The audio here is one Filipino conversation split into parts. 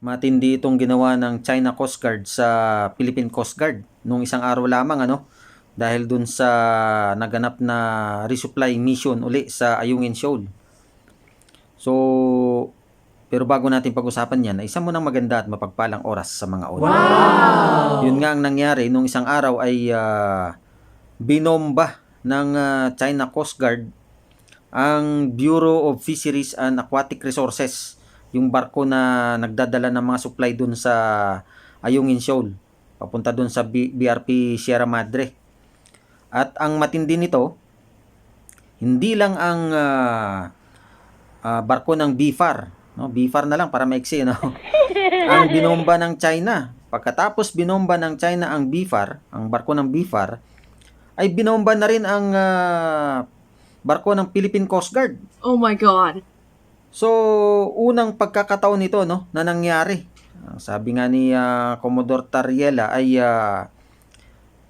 Matindi itong ginawa ng China Coast Guard sa Philippine Coast Guard nung isang araw lamang ano dahil dun sa naganap na resupply mission uli sa Ayungin Shoal. So, pero bago natin pag-usapan yan, isa mo ng maganda at mapagpalang oras sa mga audio. Yun nga ang nangyari nung isang araw ay ah, binomba ng ah, China Coast Guard ang Bureau of Fisheries and Aquatic Resources, yung barko na nagdadala ng mga supply dun sa Ayungin Shoal, papunta dun sa BRP Sierra Madre. At ang matindi nito, hindi lang ang ah, ah, barko ng BFAR, no? BFAR na lang para maiksi, no? ang binomba ng China. Pagkatapos binomba ng China ang BFAR, ang barko ng BFAR, ay binomba na rin ang ah, barko ng Philippine Coast Guard. Oh my god. So, unang pagkakataon nito no na nangyari. Ang sabi nga ni ah, Commodore Tariela ay ah,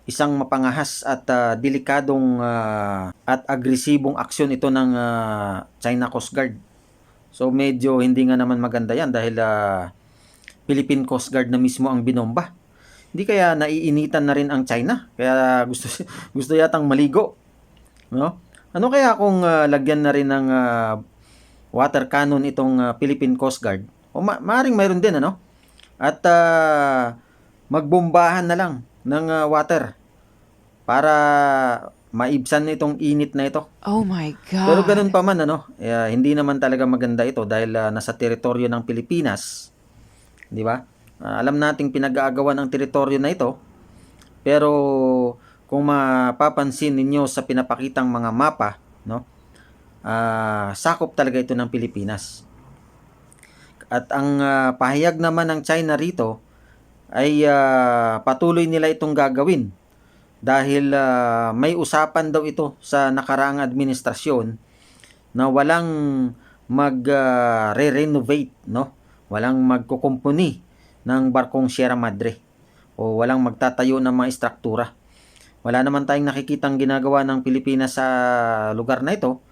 isang mapangahas at ah, delikadong ah, at agresibong aksyon ito ng ah, China Coast Guard. So medyo hindi nga naman maganda 'yan dahil ah, Philippine Coast Guard na mismo ang binomba. Hindi kaya naiinitan na rin ang China. Kaya gusto gusto yatang maligo. No? Ano kaya kung ah, lagyan na rin ng ah, water cannon itong ah, Philippine Coast Guard? O ma- maaring mayroon din ano? At ah, magbombahan na lang ng ah, water para maibsan itong init na ito. Oh my God. Pero ganun pa man ano, eh, hindi naman talaga maganda ito dahil ah, nasa teritoryo ng Pilipinas. 'Di ba? Ah, alam nating pinag-aagawan ang teritoryo na ito. Pero kung mapapansin ninyo sa pinapakitang mga mapa, no? Ah, sakop talaga ito ng Pilipinas. At ang ah, pahayag naman ng China rito ay ah, patuloy nila itong gagawin dahil ah, may usapan daw ito sa nakaraang administrasyon na walang mag-re-renovate, no? Walang magkukumpuni ng barkong Sierra Madre o walang magtatayo ng mga istruktura. Wala naman tayong nakikitang ginagawa ng Pilipinas sa lugar na ito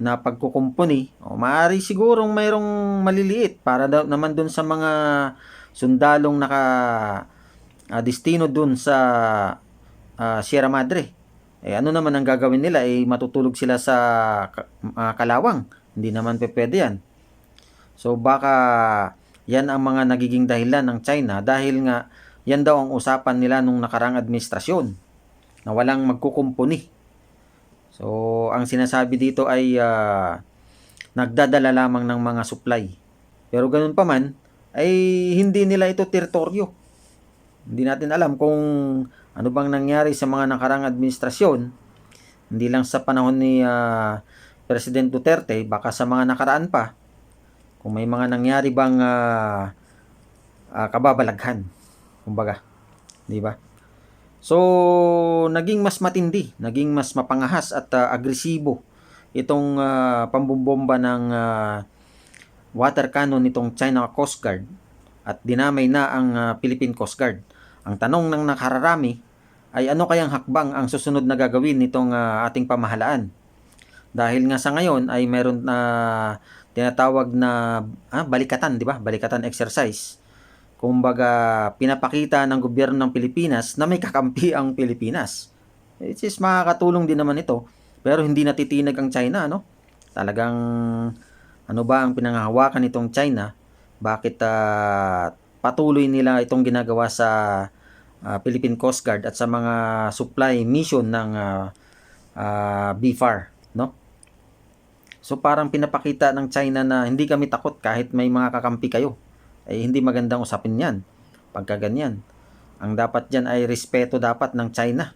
na pagkukumpuni. O maaari sigurong mayroong maliliit para daw naman dun sa mga sundalong naka ah, destino dun sa ah, Sierra Madre. Eh ano naman ang gagawin nila? Eh matutulog sila sa ah, Kalawang. Hindi naman pe pwede yan. So baka yan ang mga nagiging dahilan ng China dahil nga yan daw ang usapan nila nung nakarang administrasyon na walang magkukumpuni. So ang sinasabi dito ay ah, nagdadala lamang ng mga supply. Pero ganun pa man ay hindi nila ito teritoryo. Hindi natin alam kung ano bang nangyari sa mga nakarang administrasyon. Hindi lang sa panahon ni ah, President Duterte, baka sa mga nakaraan pa. Kung may mga nangyari bang ah, ah, kababalaghan. Kumbaga, 'di ba? So, naging mas matindi, naging mas mapangahas at ah, agresibo itong ah, pambumbomba ng ah, water cannon nitong China Coast Guard at dinamay na ang ah, Philippine Coast Guard. Ang tanong ng nakararami ay ano kayang hakbang ang susunod na gagawin nitong ah, ating pamahalaan? Dahil nga sa ngayon ay meron na tinatawag na ah, balikatan, di ba? Balikatan exercise. Kumbaga, pinapakita ng gobyerno ng Pilipinas na may kakampi ang Pilipinas. Which is makakatulong din naman ito. Pero hindi natitinag ang China, no? Talagang ano ba ang pinangahawakan nitong China? Bakit ah, patuloy nila itong ginagawa sa ah, Philippine Coast Guard at sa mga supply mission ng ah, ah, BFAR, no? So parang pinapakita ng China na hindi kami takot kahit may mga kakampi kayo. Eh hindi magandang usapin 'yan. Pagka ganyan. Ang dapat diyan ay respeto dapat ng China.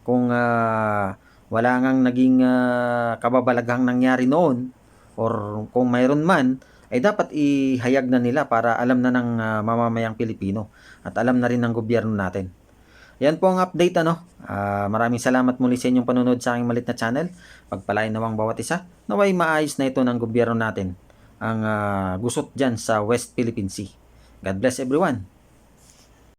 Kung ah, wala ngang naging ah, kababalaghang nangyari noon or kung mayroon man ay dapat ihayag na nila para alam na ng ah, mamamayang Pilipino at alam na rin ng gobyerno natin. Yan po ang update ano. Ah, maraming salamat muli sa inyong panonood sa aking malit na channel. Pagpalain nawang bawat isa. Naway maayos na ito ng gobyerno natin ang ah, gusot dyan sa West Philippine Sea. God bless everyone.